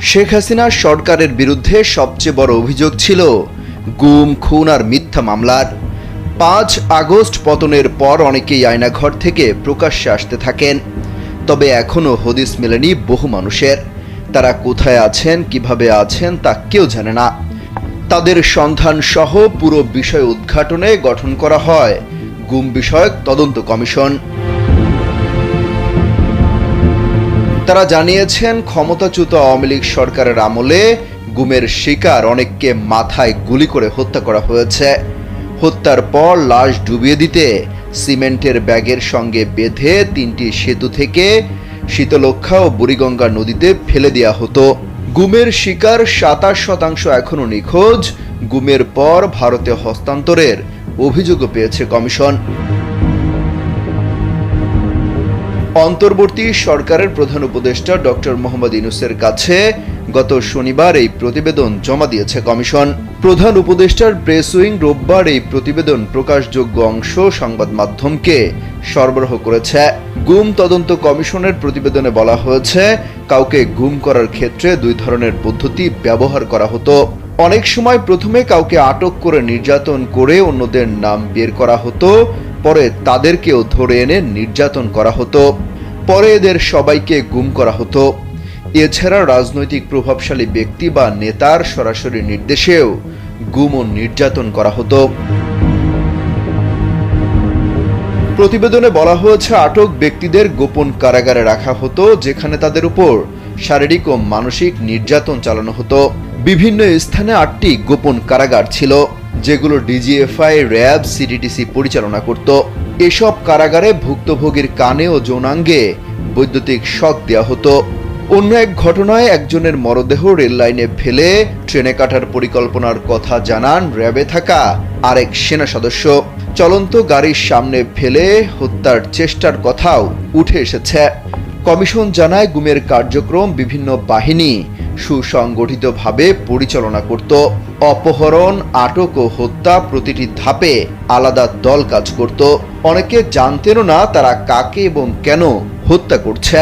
শেখ হাসিনার সরকারের বিরুদ্ধে সবচেয়ে বড় অভিযোগ ছিল গুম, খুন আর মিথ্যা মামলার। পাঁচ আগস্ট পতনের পর অনেকেই আয়নাঘর থেকে প্রকাশ্যে আসতে থাকেন। তবে এখনও হদিস মেলেনি বহু মানুষের। তারা কোথায় আছেন, কীভাবে আছেন তা কেউ জানে না। তাদের সন্ধান সহ পুরো বিষয় উদ্ঘাটনে গঠন করা হয় গুম বিষয়ক তদন্ত কমিশন। তারা জানিয়েছেন, ক্ষমতাচ্যুত আওয়ামী লীগ সরকারের আমলে গুমের শিকার অনেককে মাথায় গুলি করে হত্যা করা হয়েছে। হত্যার পর লাশ ডুবিয়ে দিতে সিমেন্টের ব্যাগের সঙ্গে বেঁধে তিনটি সেতু থেকে শীতলক্ষা ও বুড়িগঙ্গা নদীতে ফেলে দেওয়া হতো। গুমের শিকার সাতাশ শতাংশ এখনও নিখোঁজ। গুমের পর ভারতে হস্তান্তরের অভিযোগও পেয়েছে কমিশন। অন্তর্বর্তী সরকারের প্রধান উপদেষ্টা ডক্টর মোহাম্মদ ইনুসের কাছে গত শনিবার এই প্রতিবেদন জমা দিয়েছে কমিশন। প্রধান উপদেষ্টার প্রেস উইং রোববার এই প্রতিবেদন প্রকাশযোগ্য অংশ সংবাদ মাধ্যমকে সরবরাহ করেছে। গুম তদন্ত কমিশনের প্রতিবেদনে বলা হয়েছে, কাউকে গুম করার ক্ষেত্রে দুই ধরনের পদ্ধতি ব্যবহার করা হতো। অনেক সময় প্রথমে কাউকে আটক করে নির্যাতন করে অন্যদের নাম বের করা হতো, পরে তাদেরকেও ধরে এনে নির্যাতন করা হতো। পরে এদের সবাইকে গুম করা হতো। এছাড়া রাজনৈতিক প্রভাবশালী ব্যক্তি বা নেতার সরাসরি নির্দেশেও গুম ও নির্যাতন করা হতো। প্রতিবেদনে বলা হয়েছে, আটক ব্যক্তিদের গোপন কারাগারে রাখা হতো, যেখানে তাদের উপর শারীরিক ও মানসিক নির্যাতন চালানো হতো। বিভিন্ন স্থানে আটটি গোপন কারাগার ছিল, যেগুলো ডিজিএফআই, র্যাব সিডিটিসি পরিচালনা করত। এসব কারাগারে ভুক্তভোগীর কানে ও যৌনাঙ্গে বৈদ্যুতিক শক দেওয়া হতো। অন্য এক ঘটনায় একজনের মরদেহ রেল লাইনে ফেলে ট্রেনে কাটার পরিকল্পনার কথা জানান র্যাবে থাকা আরেক সেনা সদস্য। চলন্ত গাড়ির সামনে ফেলে হত্যার চেষ্টার কথাও উঠে এসেছে। কমিশন জানায় গুমের কার্যক্রম বিভিন্ন বাহিনী সুসংগঠিতভাবে পরিচালনা করত। অপহরণ, আটক ও হত্যা প্রতিটি ধাপে আলাদা দল কাজ করত। অনেকে জানতেনও না তারা কাকে এবং কেন হত্যা করছে।